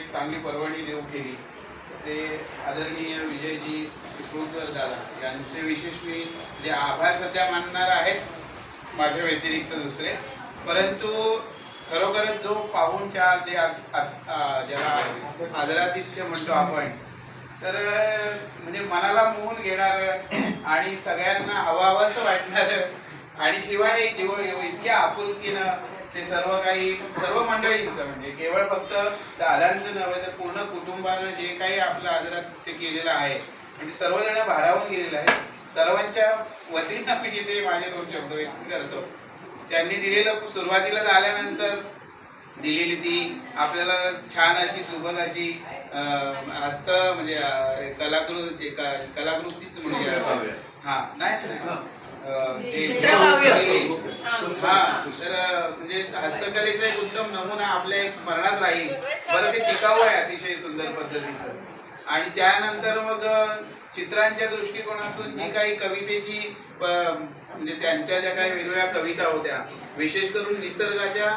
एक चांगली पर्वणी देऊ केली. ते आदरणीय विजयजी चिपळूणकर दादा यांचे विशेष मी जे आभार सध्या मानणार आहेत माझ्या व्यतिरिक्त दुसरे. परंतु खरोखरच जो पाहुणचार जे ज्याला आदरातिथ्य म्हणतो आपण तर म्हणजे मनाला मोहून घेणार आणि सगळ्यांना हवाहवंसं वाटणार आणि शिवाय केवळ इतक्या आपुलकीनं ते सर्व काही सर्व मंडळींचं म्हणजे केवळ फक्त दादांचं नव्हे तर पूर्ण कुटुंबानं जे काही आपलं आदरातिथ्य केलेलं आहे. म्हणजे सर्वजण भारावून गेलेलं आहे सर्वांच्या वतीनं मी इथे माझे दोन शब्द व्यक्त करतो. त्यांनी दिलेलं सुरुवातीला आल्यानंतर दिलेली ती आपल्याला छान अशी सुबक अशी हस्त म्हणजे कलाकृत कलाकृतीच म्हणजे अं, हा. नाही हा तर म्हणजे हस्तकलेचा एक उत्तम नमुना आपल्या एक स्मरणात राहील. बरं ते टिकाऊ आहे अतिशय सुंदर पद्धतीचं. आणि त्यानंतर मग चित्रांच्या दृष्टिकोनातून जी काही कवितेची म्हणजे त्यांच्या ज्या काही वेगवेगळ्या कविता होत्या विशेष करून निसर्गाच्या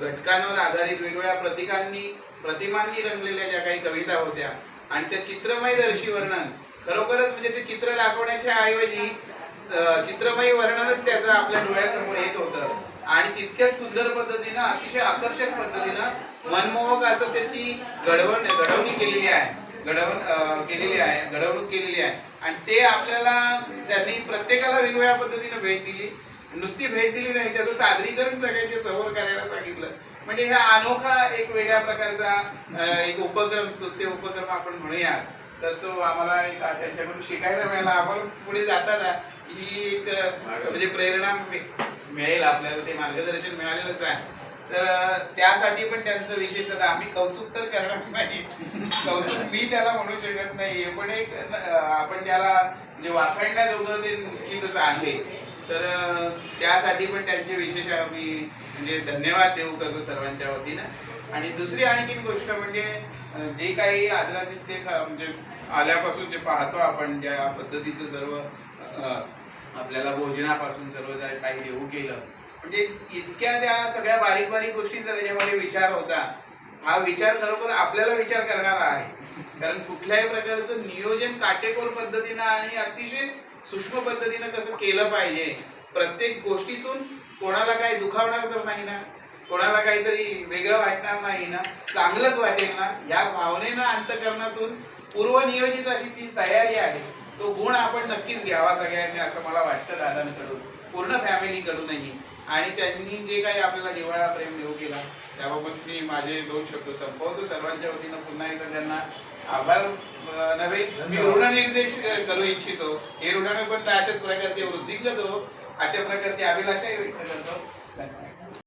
घटकांवर आधारित वेगवेगळ्या प्रतीकांनी प्रतिमांनी रंगलेल्या ज्या काही कविता होत्या आणि त्या चित्रमय दर्शी वर्णन खरोखरच म्हणजे ते चित्र दाखवण्याच्या ऐवजी चित्रमय वर्णनच त्याचं आपल्या डोळ्यासमोर येत होतं. आणि तितक्याच सुंदर पद्धतीनं अतिशय आकर्षक पद्धतीनं मनमोहक असं त्याची घडवण घडवणी केलेली आहे. घडवण केलेली आहे घडवणूक केलेली आहे. आणि ते आपल्याला त्यांनी प्रत्येकाला वेगवेगळ्या पद्धतीनं भेट दिली. नुसती भेट दिली नाही त्याचं सादरीकरण सगळ्यांचे समोर करायला सांगितलं. म्हणजे हा अनोखा एक वेगळ्या प्रकारचा एक उपक्रम ते उपक्रम आपण म्हणूया तर तो आम्हाला एक त्यांच्याकडून शिकायला मिळाला. आपण पुढे जाताना ही एक म्हणजे प्रेरणा मिळेल आपल्याला ते मार्गदर्शन मिळालेलंच आहे. तर त्यासाठी पण त्यांचं विशेषतः आम्ही कौतुक तर करणार नाही. कौतुक मी त्याला म्हणू शकत नाही पण एक आपण त्याला म्हणजे वाखाणण्याजोगं ते निश्चितच आहे. तर त्यासाठी पण त्यांचे विशेष आम्ही म्हणजे धन्यवाद देऊ करतो सर्वांच्या वतीनं. आणि दुसरी आणखीन गोष्ट म्हणजे जे काही आदरातिथ्य म्हणजे आल्यापासून जे पाहतो आपण ज्या पद्धतीचं सर्व आपल्याला भोजनापासून सर्व काही देऊ केलं म्हणजे इतक्या त्या सगळ्या बारीक बारीक गोष्टींचा त्याच्यामध्ये विचार होता. हा विचार खरोखर आपल्याला विचार करणारा आहे. कारण कुठल्याही प्रकारचं नियोजन काटेकोर पद्धतीनं आणि अतिशय सूक्ष्म पद्धतीनं कसं केलं पाहिजे प्रत्येक गोष्टीतून कोणाला काही दुखावणार तर नाही ना. कोणाला काहीतरी वेगळं वाटणार नाही ना चांगलंच वाटेल ना या भावनेनं अंतकरणातून पूर्वनियोजित अशी ती तयारी आहे. तो गुण आपण नक्कीच घ्यावा सगळ्यांनी असं मला वाटतं दादांकडून पूर्ण फॅमिलीकडूनही. आणि त्यांनी जे काही आपल्याला जिव्हाळा प्रेम देऊ केला त्याबाबत मी माझे दोन शब्द संपवतो. सर्वांच्या वतीनं पुन्हा एकदा त्यांना आभार नव्हे मी ऋणनिर्देश करू इच्छितो. हे ऋणानुबंध अशाच प्रकारचे वृद्धिंगत. हो अशा प्रकारची अभिलाषाही व्यक्त करतो.